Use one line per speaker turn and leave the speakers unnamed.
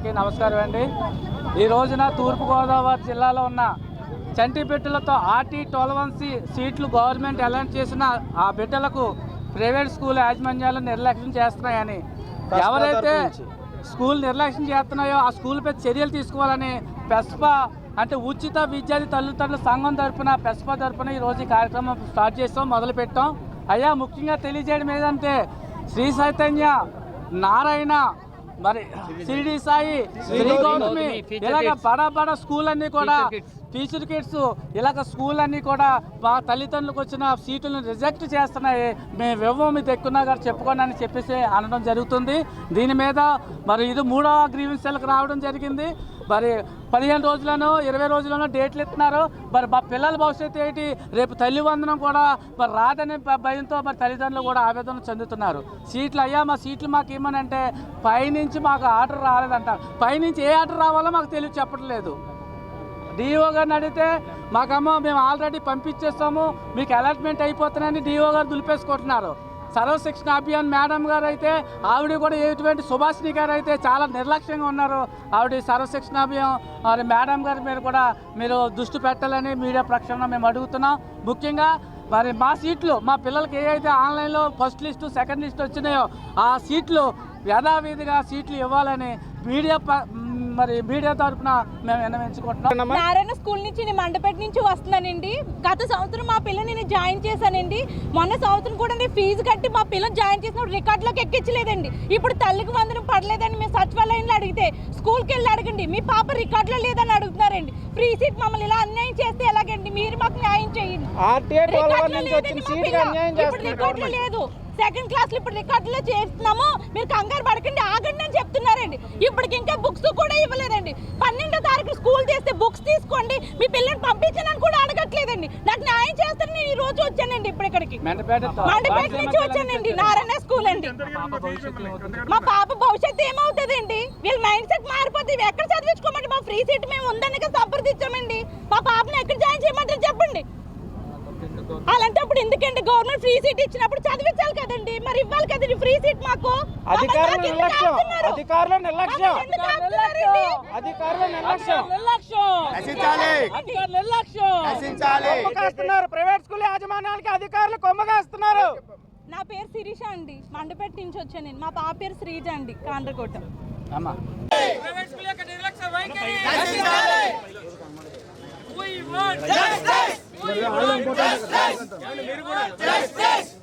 అందరికీ నమస్కారం అండి. ఈ రోజున తూర్పుగోదావరి జిల్లాలో ఉన్న చంటి బిడ్డలతో ఆర్టీ టోలవన్సీ సీట్లు గవర్నమెంట్ అలాట్ చేసిన ఆ బిడ్డలకు ప్రైవేట్ స్కూల్ యాజమాన్యాలు నిర్లక్ష్యం చేస్తున్నాయని. ఎవరైతే స్కూల్ నిర్లక్ష్యం చేస్తున్నాయో ఆ స్కూల్ పై చర్యలు తీసుకోవాలని పెస్పా అంటే ఉచిత విద్యార్థి తల్లిదండ్రుల సంఘం తరపున పెస్పా తరపున ఈరోజు ఈ కార్యక్రమం స్టార్ట్ చేస్తాం మొదలు పెట్టాం. అయ్యా ముఖ్యంగా తెలియజేయడం ఏదంటే శ్రీ చైతన్య నారాయణ మరి షిరిడి సాయి శ్రీ గౌతమి ఇలాగ బడా బడా స్కూల్ అన్ని కూడా టీచర్ కిట్స్ ఇలాగ స్కూల్ అన్నీ కూడా మా తల్లిదండ్రులకు వచ్చిన సీట్లను రిజెక్ట్ చేస్తున్నాయి. మేము ఇవ్వం మీకు ఎక్కున్నా గారు చెప్పుకోండి అని చెప్పేసి అనడం జరుగుతుంది. దీని మీద మరి ఇది మూడవ గ్రీవెన్సీలకు రావడం జరిగింది. మరి పదిహేను రోజులను ఇరవై రోజులను డేట్లు ఇస్తున్నారు. మరి మా పిల్లల భవిష్యత్తు ఏంటి? రేపు తల్లి వందనం కూడా మరి రాదని భయంతో మరి తల్లిదండ్రులు కూడా ఆవేదన చెందుతున్నారు. సీట్లు అయ్యా మా సీట్లు మాకు ఇవ్వమనంటే పైనుంచి మాకు ఆర్డర్ రాలేదంట. పైనుంచి ఏ ఆర్డర్ రావాలో మాకు తెలియదు చెప్పట్లేదు. డిఓ గారిని అడిగితే మాకమ్మ మేము ఆల్రెడీ పంపించేస్తాము మీకు అలాట్మెంట్ అయిపోతున్నాయని డిఓ గారు దులిపేసుకుంటున్నారు. సర్వశిక్షణ అభియాన్ మేడం గారు అయితే ఆవిడ కూడా ఎటువంటి సుభాషిణి గారు అయితే చాలా నిర్లక్ష్యంగా ఉన్నారు. ఆవిడ సర్వశిక్షణ అభియాన్ మరి మేడం గారి మీద కూడా మీరు దృష్టి పెట్టాలని మీడియా ప్రక్షాళన మేము అడుగుతున్నాం. ముఖ్యంగా మరి మా సీట్లు మా పిల్లలకి ఏవైతే ఆన్లైన్లో ఫస్ట్ లిస్టు సెకండ్ లిస్ట్ వచ్చినాయో ఆ సీట్లు యథావిధిగా సీట్లు ఇవ్వాలని మీడియా ప- మరి మీడియా తరఫున మేము విన్నవించుకుంటున్నాం.
నారాయణ స్కూల్ నుంచి నేను మండపేట నుంచి వస్తున్నానండి. గత సంవత్సరం మా పిల్లని నేను జాయిన్ చేశానండి. మొన్న సంవత్సరం కూడా నేను ఫీజు కట్టి మా పిల్లని జాయిన్ చేసినప్పుడు రికార్డులోకి ఎక్కించలేదండి. ఇప్పుడు తల్లికి వందనం పడలేదని మేము సచివాలయంలో అడిగితే స్కూల్కి వెళ్ళి అడగండి. మీ పాప రికార్డులో లేదని అడుగుతున్నారండి. ఫ్రీ సీట్ మమ్మల్ని ఇలా అన్యాయం చేస్తే ఎలాగండి? మీరు మాకు న్యాయం చేయండి. ఇప్పుడు రికార్డులో. లేదు. సెకండ్ క్లాస్లో ఇప్పుడు రికార్డులో చేస్తున్నాము. మీరు కంగారు పడకండి ఆగండి అని చెప్తున్నారండి. ఇప్పటికి ఇంకా బుక్స్ కూడా ఇవ్వలేదండి. పన్నెండో తారీఖు స్కూల్ చేస్తే బుక్స్ తీసుకోండి మీ పిల్లల్ని పంపించనని కూడా అడగట్లేదండి. నాకు న్యాయం చేస్తాను నేను ఈ రోజు వచ్చానండి ఇప్పుడు ఇక్కడికి.
మెండపేట
నుంచి వచ్చానండి నారాయణ స్కూల్ అండి. మా పాప భవిష్యత్తు ఏమవుతుందండి? వీళ్ళ మైండ్ సెట్ మారిపోతే ఇవి ఎక్కడ చదివించుకోమండి? మా ఫ్రీ సీట్ మేము ఉందని సంప్రదించామండి. మా పాపని ఎక్కడ జాయిన్ చేయమంటారు చెప్పండి. అలాంటప్పుడు ఎందుకండి? గవర్నమెంట్ ఫ్రీ సీట్ ఇచ్చినప్పుడు చదివించాలి కదండి. మరి ఇవ్వాలి కదండి ఫ్రీ సీట్ మాకు?
అధికారుల నిర్లక్ష్యం? అధికారుల నిర్లక్ష్యం? అధికారుల నిర్లక్ష్యం. కొమ్మకాస్తున్నారు ప్రైవేట్ స్కూల్ యాజమాన్యానికి అధికారులు కొమ్మగాస్తున్నారు
నా పేరు శిరీష అండి. మండపేట నుంచి వచ్చాను నేను. మా పాప పేరు శ్రీజ అండి కాండ్రకోట.
అమ్మా.
నశించాలి